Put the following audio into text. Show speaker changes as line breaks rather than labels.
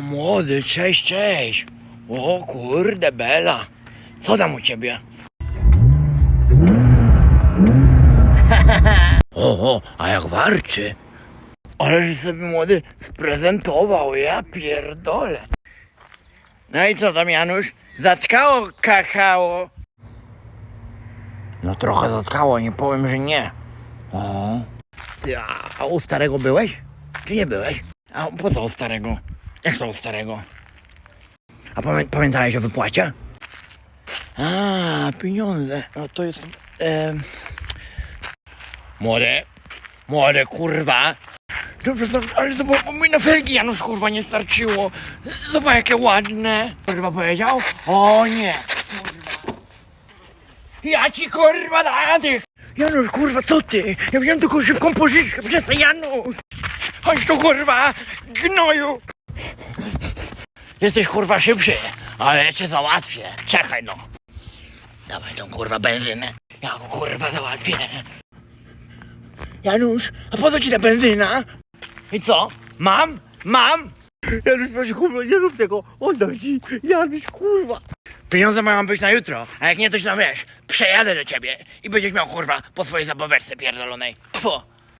młody, cześć, cześć. O kurde, Bela. Co tam u ciebie? O, o, a jak warczy. Ależ sobie młody sprezentował, ja pierdolę. No i co tam, Janusz? Zatkało kakao? No trochę zatkało, nie powiem, że nie. O. Ty, a u starego byłeś? Czy nie byłeś? A po co starego? Jak to starego? A pamię, pamiętałeś o wypłacie? A, pieniądze. No to jest... E... Młode, młode, kurwa. Dobrze, ale zobacz, bo mi na felgi Janusz kurwa nie starczyło. Zobacz jakie ładne. Kurwa powiedział? O nie. Ja ci kurwa dam tych. Janusz kurwa co ty? Ja wziąłem tylko szybką pożyczkę, przestań Janusz. Chodź tu kurwa, gnoju. Jesteś kurwa szybszy, ale cię załatwię. Czekaj no. Dawaj tą kurwa benzynę. Ja go kurwa załatwię. Janusz, a po co ci ta benzyna? I co? Mam? Mam? Janusz, proszę kurwa, nie rób tego. Oddam ci. Janusz, kurwa. Pieniądze mają być na jutro, a jak nie, to się wiesz, przejadę do ciebie i będziesz miał kurwa po swojej zabaweczce pierdolonej. Tfu.